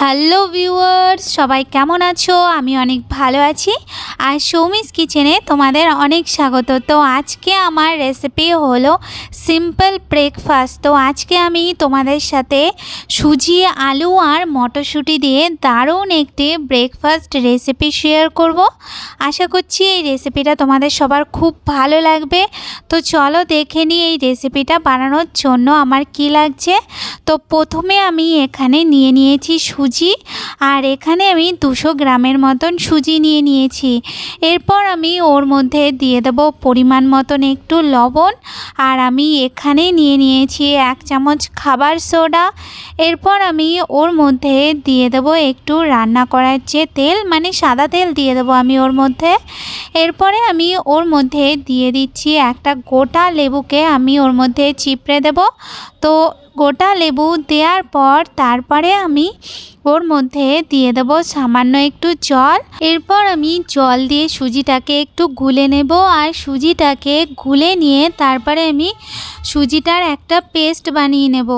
Hello viewers, সবাই কেমন আছো? আমি অনেক ভালো আছি। আর সৌমিস কিচেনে তোমাদের অনেক স্বাগত। তো আজকে আমার রেসিপি হলো সিম্পল ব্রেকফাস্ট তো আজকে আমি তোমাদের সাথে সুজি, আলু আর মটরশুঁটি দিয়ে দারুণ একটি ব্রেকফাস্ট রেসিপি শেয়ার করব। আশা করছি এই রেসিপিটা তোমাদের সবার খুব ভালো লাগবে। তো চলো দেখে নিই এই রেসিপিটা বানানোর জন্য আমার কি লাগছে। তো প্রথমে আমি এখানে নিয়ে নিয়েছি সুজি, আর এখানে আমি দুশো গ্রামের মতন সুজি নিয়ে নিয়েছি। এরপর আমি ওর মধ্যে দিয়ে দেব পরিমাণ মতন একটু লবণ, আর আমি এখানে নিয়ে নিয়েছি এক চামচ খাবার সোডা। এরপর আমি ওর মধ্যে দিয়ে দেব একটু রান্না করার যে তেল মানে সাদা তেল দিয়ে দেবো আমি ওর মধ্যে। এরপরে আমি ওর মধ্যে দিয়ে দিচ্ছি একটা গোটা লেবুকে আমি ওর মধ্যে চিপড়ে দেব। তো গোটা লেবু দেওয়ার পর তারপরে আমি ওর মধ্যে দিয়ে দেব সামান্য একটু জল। এরপর আমি জল দিয়ে সুজিটাকে একটু গুলে নেব আর সুজিটাকে গুলে নিয়ে তারপরে আমি সুজিটার একটা পেস্ট বানিয়ে নেব।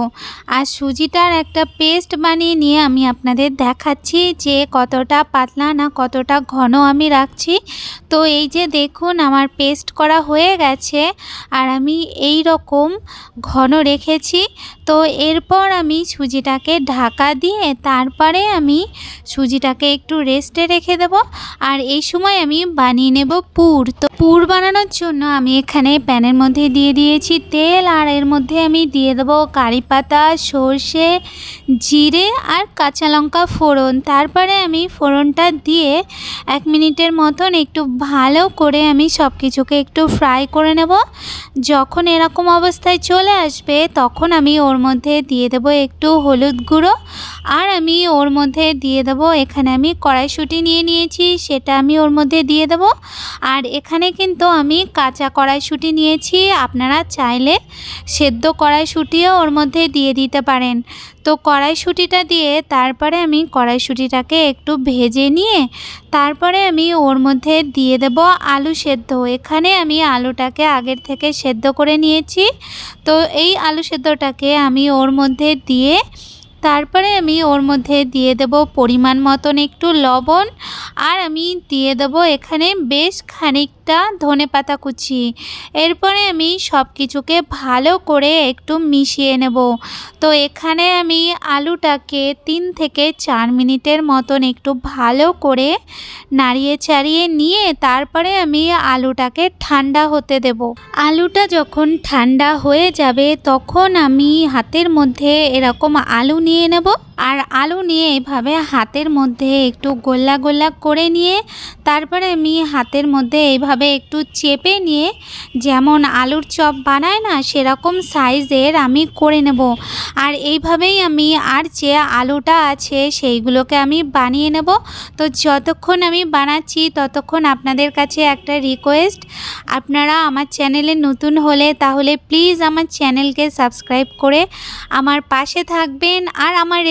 আর সুজিটার একটা পেস্ট বানিয়ে নিয়ে আমি আপনাদের দেখাচ্ছি যে কতটা পাতলা না কতটা ঘন আমি রাখছি। তো এই যে দেখুন আমার পেস্ট করা হয়ে গেছে আর আমি এই রকম ঘন রেখেছি। তো এরপর আমি সুজিটাকে ঢাকা দিয়ে তারপরে আমি সুজিটাকে একটু রেস্টে রেখে দেব। আর এই সময় আমি বানিয়ে নেব পুর। তো পুর বানানোর জন্য আমি এখানে প্যানের মধ্যে দিয়ে দিয়েছি তেল, আর এর মধ্যে আমি দিয়ে দেবো কারি পাতা, সর্ষে, জিরে আর কাঁচা লঙ্কা ফোড়ন। তারপরে আমি ফোড়নটা দিয়ে এক মিনিটের মতন একটু ভালো করে আমি সব কিছুকে একটু ফ্রাই করে নেব। যখন এরকম অবস্থায় চলে আসবে, তখন আমি ওর মধ্যে দিয়ে দেবো একটু হলুদ গুঁড়ো। আর আমি ওর মধ্যে দিয়ে দেবো। এখানে আমি কড়াইশুঁটি নিয়ে নিয়েছি, সেটা আমি ওর মধ্যে দিয়ে দেবো। আর এখানে কিন্তু আমি কাঁচা কড়াইশুঁটি নিয়েছি, আপনারা চাইলে সেদ্ধ কড়াইশুঁটিও ওর মধ্যে দিয়ে দিতে পারেন। তো কড়াইশুঁটিটা দিয়ে তারপরে আমি কড়াইশুঁটিটাকে একটু ভেজে নিয়ে তারপরে আমি ওর মধ্যে দিয়ে দেব আলু সেদ্ধ। এখানে আমি আলুটাকে আগের থেকে সেদ্ধ করে নিয়েছি। তো এই আলু সেদ্ধটাকে আমি ওর মধ্যে দিয়ে তারপরে আমি ওর মধ্যে দিয়ে দেব পরিমাণ মতন একটু লবণ আর আমি দিয়ে দেব এখানে বেশ খানিকটা ধনে পাতা কুচি। এরপরে আমি সব কিছুকে ভালো করে একটু মিশিয়ে নেব। তো এখানে আমি আলুটাকে তিন থেকে চার মিনিটের মতন একটু ভালো করে নাড়িয়ে চাড়িয়ে নিয়ে তারপরে আমি আলুটাকে ঠান্ডা হতে দেব। আলুটা যখন ঠান্ডা হয়ে যাবে তখন আমি হাতের মধ্যে এরকম আলু নিয়ে নেব। আর আলু নিয়ে এভাবে হাতের মধ্যে একটু গোল্লা গোল্লা করে নিয়ে, তারপরে আমি হাতের মধ্যে এইভাবে একটু চেপে নিয়ে, যেমন আলুর চপ বানায় না, সেরকম সাইজের আমি করে নেব। আর এইভাবেই আমি আর যে আলুটা আছে, সেইগুলোকে আমি বানিয়ে নেব। তো যতক্ষণ আমি বানাচ্ছি, ততক্ষণ আপনাদের কাছে একটা রিকোয়েস্ট আপনারা আমার চ্যানেলে নতুন হলে তাহলে প্লিজ আমার চ্যানেলকে সাবস্ক্রাইব করে আমার পাশে থাকবেন আর আমার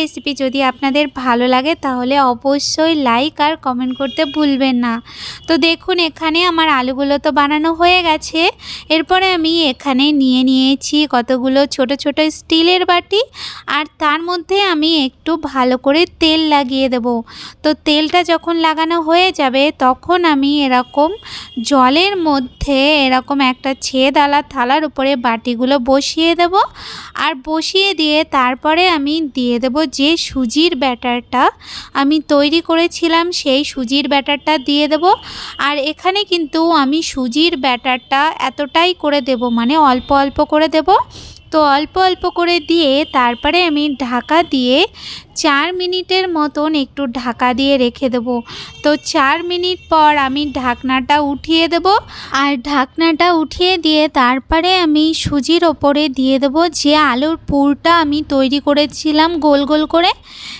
যদি আপনাদের ভালো লাগে, তাহলে অবশ্যই লাইক আর কমেন্ট করতে ভুলবেন না। তো দেখুন, এখানে আমার আলুগুলো তো বানানো হয়ে গেছে। এরপরে আমি এখানে নিয়ে নিয়েছি কতগুলো ছোট ছোট স্টিলের বাটি, আর তার মধ্যে আমি একটু ভালো করে তেল লাগিয়ে দেব। তো তেলটা যখন লাগানো হয়ে যাবে, তখন আমি এরকম জলের মধ্যে এরকম একটা ছেদালা থালার উপরে বাটিগুলো বসিয়ে দেব। আর বসিয়ে দিয়ে তারপরে আমি দিয়ে দেব যে সুজির ব্যাটারটা আমি তৈরি করেছিলাম, সেই সুজির ব্যাটারটা দিয়ে দেব। আর এখানে কিন্তু আমি সুজির ব্যাটারটা এতটাই করে দেব মানে অল্প অল্প করে দেব। তো অল্প অল্প করে দিয়ে তারপরে আমি ঢাকা দিয়ে চার মিনিটের মতন একটু ঢাকা দিয়ে রেখে দেব। তো চার মিনিট পর আমি ঢাকনাটা উঠিয়ে দেব। আর ঢাকনাটা উঠিয়ে দিয়ে তারপরে আমি সুজির ওপরে দিয়ে দেব যে আলুর পুরটা আমি তৈরি করেছিলাম গোল গোল করে,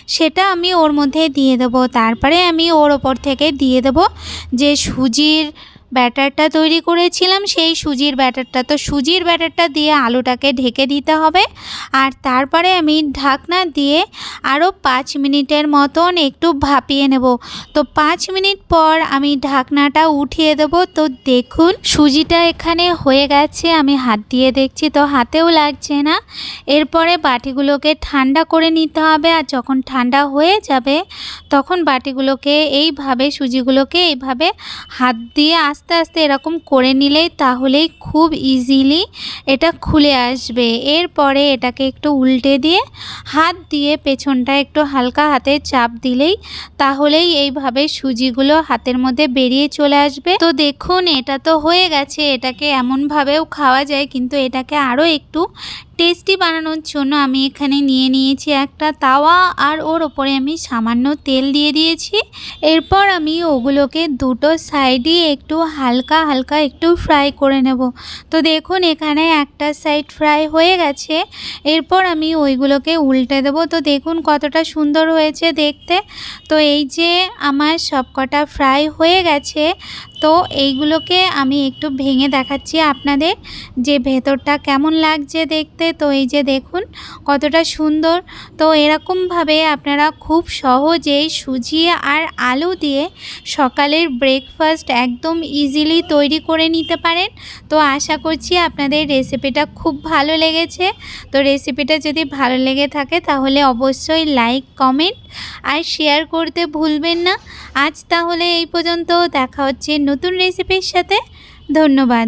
সেটা আমি ওর মধ্যে দিয়ে দেব। তারপরে আমি ওর ওপর থেকে দিয়ে দেব যে সুজির ব্যাটারটা তৈরি করেছিলাম, সেই সুজির ব্যাটারটা। তো সুজির ব্যাটারটা দিয়ে আলুটাকে ঢেকে দিতে হবে আর তারপরে আমি ঢাকনা দিয়ে আরও পাঁচ মিনিটের মতন একটু ভাপিয়ে নেব। তো পাঁচ মিনিট পর আমি ঢাকনাটা উঠিয়ে দেব। তো দেখুন, সুজিটা এখানে হয়ে গেছে, আমি হাত দিয়ে দেখছি, তো হাতেও লাগছে না। এরপরে বাটিগুলোকে ঠান্ডা করে নিতে হবে আর যখন ঠান্ডা হয়ে যাবে, তখন বাটিগুলোকে এইভাবে, সুজিগুলোকে এইভাবে হাত দিয়ে আস্তে আস্তে এরকম করে নিলেই তাহলেই খুব ইজিলি এটা খুলে আসবে। এরপরে এটাকে একটু উল্টে দিয়ে হাত দিয়ে পেছনটা একটু হালকা হাতে চাপ দিলেই তাহলেই এইভাবে সুজিগুলো হাতের মধ্যে বেরিয়ে চলে আসবে। তো দেখুন, এটা তো হয়ে গেছে। এটাকে এমনভাবেও খাওয়া যায়, কিন্তু এটাকে আরও একটু টেস্টি বানানোর জন্য আমি এখানে নিয়ে নিয়েছি একটা তাওয়া আর ওর ওপরে আমি সামান্য তেল দিয়ে দিয়েছি। এরপর আমি ওগুলোকে দুটো সাইডই একটু হালকা হালকা একটু ফ্রাই করে নেব। তো দেখুন এখানে একটা সাইড ফ্রাই হয়ে গেছে। এরপর আমি ওইগুলোকে উল্টে দেবো। তো দেখুন কতটা সুন্দর হয়েছে দেখতে। তো এই যে আমার সবকটা ফ্রাই হয়ে গেছে। তো এইগুলোকে আমি একটু ভেঙে দেখাচ্ছি আপনাদের যে ভেতরটা কেমন লাগছে দেখতে। তো এই যে দেখুন কতটা সুন্দর। তো এরকমভাবে আপনারা খুব সহজেই সুজি আর আলু দিয়ে সকালের ব্রেকফাস্ট একদম ইজিলি তৈরি করে নিতে পারেন। তো আশা করছি আপনাদের রেসিপিটা খুব ভালো লেগেছে। তো রেসিপিটা যদি ভালো লেগে থাকে তাহলে অবশ্যই লাইক কমেন্ট আর শেয়ার করতে ভুলবেন না। আজ তাহলে এই পর্যন্ত। দেখা হচ্ছে নতুন রেসিপির সাথে। ধন্যবাদ।